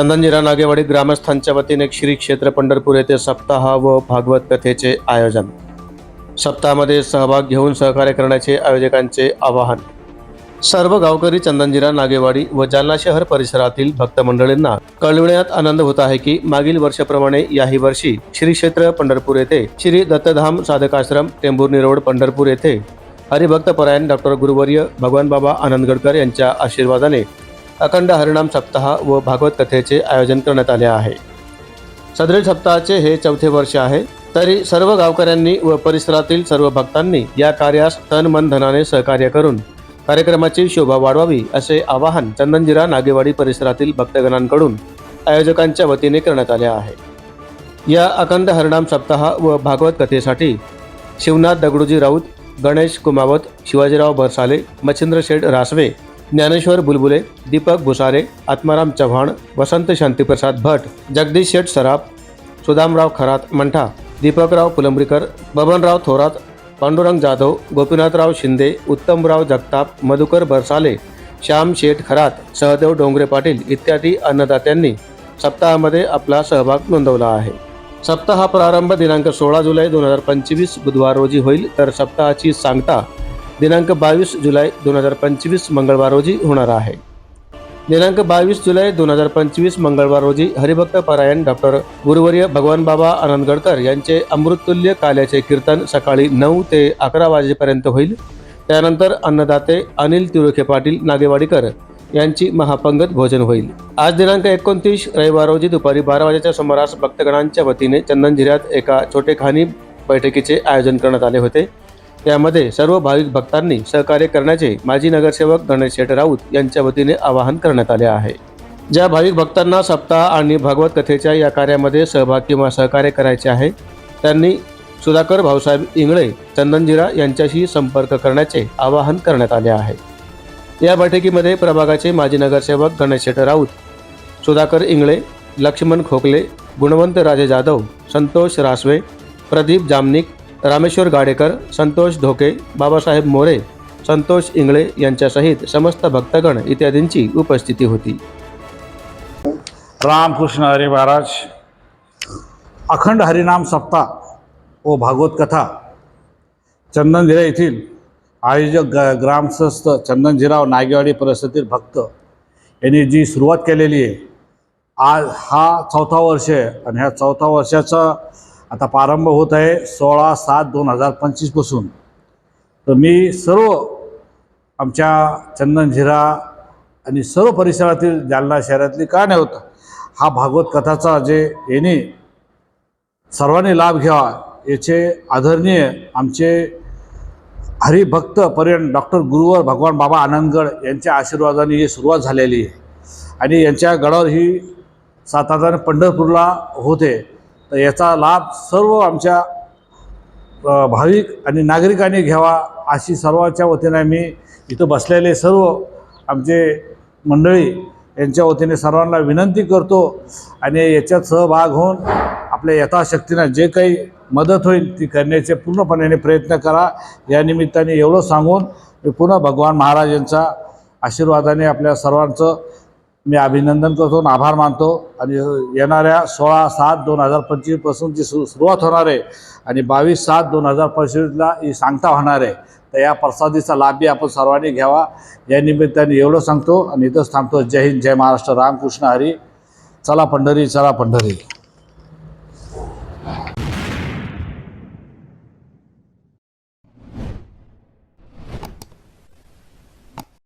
चंदनजिरा नागेवाडी ग्रामस्थांच्या वतीने श्री क्षेत्र पंढरपूर येथे सप्ताह व भागवत कथेचे आयोजन. सप्ताहामध्ये सहभाग घेऊन सहकार्य करण्याचे आयोजकांचे आवाहन. सर्व गावकरी चंदनजिरा नागेवाडी व जालना शहर परिसरातील भक्त मंडळींना कळविण्यात आनंद होत आहे की मागील वर्षाप्रमाणे याही वर्षी श्री क्षेत्र पंढरपूर येथे श्री दत्तधाम साधकाश्रम टेंभुर्णी रोड पंढरपूर येथे हरिभक्तपरायण डॉक्टर गुरुवर्य भगवान बाबा आनंदगडकर यांच्या आशीर्वादाने अखंड हरिणाम सप्ताह व भागवत कथेचे आयोजन करण्यात आले आहे. सदरील सप्ताहाचे हे चौथे वर्ष आहे. तरी सर्व गावकऱ्यांनी व परिसरातील सर्व भक्तांनी या कार्यास तन मन धनाने सहकार्य करून कार्यक्रमाची शोभा वाढवावी असे आवाहन चंदनजिरा नागेवाडी परिसरातील भक्तगणांकडून आयोजकांच्या वतीने करण्यात आले आहे. या अखंड हरिणाम सप्ताह व भागवत कथेसाठी शिवनाथ दगडूजी राऊत गणेश कुमावत शिवाजीराव भरसाले मच्छिंद्र शेठ रासवे ज्ञानेश्वर बुलबुले दीपक भुसारे आत्माराम चव्हाण वसंत शांतीप्रसाद भट जगदीश शेठ सराफ सुदामराव खरात मंठा दीपकराव फुलंब्रीकर बबनराव थोरात पांडुरंग जाधव गोपीनाथराव शिंदे उत्तमराव जगताप मधुकर बरसाले श्याम शेठ खरात सहदेव डोंगरे पाटील इत्यादी अन्नदात्यांनी सप्ताहामध्ये आपला सहभाग नोंदवला आहे. सप्ताह प्रारंभ दिनांक सोळा जुलै दोन हजार पंचवीस बुधवार रोजी होईल तर सप्ताहाची सांगता दिनांक बावीस जुलै दोन हजार पंचवीस मंगळवार रोजी होणार आहे. दिनांक बावीस जुलै दोन हजार पंचवीस मंगळवार रोजी हरिभक्त परायण डॉक्टर गुरुवर्य भगवान बाबा आनंदगडकर यांचे अमृततुल्य काल्याचे कीर्तन सकाळी नऊ ते अकरा वाजेपर्यंत होईल. त्यानंतर अन्नदाते अनिल तिरुखे पाटील नागेवाडीकर यांची महापंगत भोजन होईल. आज दिनांक एकोणतीस रविवार रोजी दुपारी बारा वाजेच्या सुमारास भक्तगणांच्या वतीने चंदन जिऱ्यात एका छोटेखानी बैठकीचे आयोजन करण्यात आले होते. यामध्ये सर्व भाविक भक्तांनी सहकार्य करण्याचे माजी नगरसेवक गणेश शेठ राऊत यांच्या वतीने आवाहन करण्यात आले आहे. ज्या भाविक भक्तांना सप्ताह आणि भागवत कथेच्या या कार्यामध्ये सहभाग किंवा सहकार्य करायचे आहे त्यांनी सुधाकर भाऊसाहेब इंगळे चंदनजिरा यांच्याशी संपर्क करण्याचे आवाहन करण्यात आले आहे. या बैठकीमध्ये प्रभागाचे माजी नगरसेवक गणेश शेठ राऊत सुधाकर इंगळे लक्ष्मण खोकले गुणवंत राजे जाधव संतोष रासवे प्रदीप जामनिक रामेश्वर गाडेकर संतोष ढोके बाबासाहेब मोरे संतोष इंगळे यांच्यासहित समस्त भक्तगण इत्यादींची उपस्थिती होती. रामकृष्ण हरी महाराज अखंड हरिनाम सप्ताह व भागवत कथा चंदनझिरा येथील आयोजक ग ग्रामस्थ चंदनझिराव नागेवाडी परिसरातील भक्त यांनी जी सुरुवात केलेली आहे आज हा चौथा वर्ष आहे आणि ह्या चौथा वर्षाचा आता प्रारंभ होत आहे सोळा सात दोन हजार पंचवीसपासून तर मी सर्व आमच्या चंदनझिरा आणि सर्व परिसरातील जालना शहरातली का नाही होतं. हा भागवत कथाचा जे येणे सर्वांनी लाभ घ्यावा याचे आदरणीय आमचे हरिभक्त पर्यंत डॉक्टर गुरुवर भगवान बाबा आनंदगड यांच्या आशीर्वादाने ही सुरुवात झालेली आहे. आणि यांच्या गडावर ही सातारा पंढरपूरला होते. तर याचा लाभ सर्व आमच्या भाविक आणि नागरिकांनी घ्यावा अशी सर्वांच्या वतीने आम्ही इथं बसलेले सर्व आमचे मंडळी यांच्या वतीने सर्वांना विनंती करतो आणि याच्यात सहभाग होऊन आपल्या यथाशक्तीनं जे काही मदत होईल ती करण्याचे पूर्णपणे प्रयत्न करा. या निमित्ताने एवढं सांगून मी पुन्हा भगवान महाराज यांचा आशीर्वादाने आपल्या सर्वांचं मी अभिनंदन करतो आभार मानतो. आणि येणाऱ्या सोळा सात दोन हजार पंचवीसपासून जी सु सुरुवात होणार आहे आणि बावीस सात दोन हजार पंचवीसला ही सांगता होणार आहे. तर या प्रसादीचा लाभही आपण सर्वांनी घ्यावा. या निमित्ताने एवढं सांगतो आणि इथंच थांबतो. जय हिंद जय महाराष्ट्र. रामकृष्ण हरी. चला पंढरी चला पंढरी.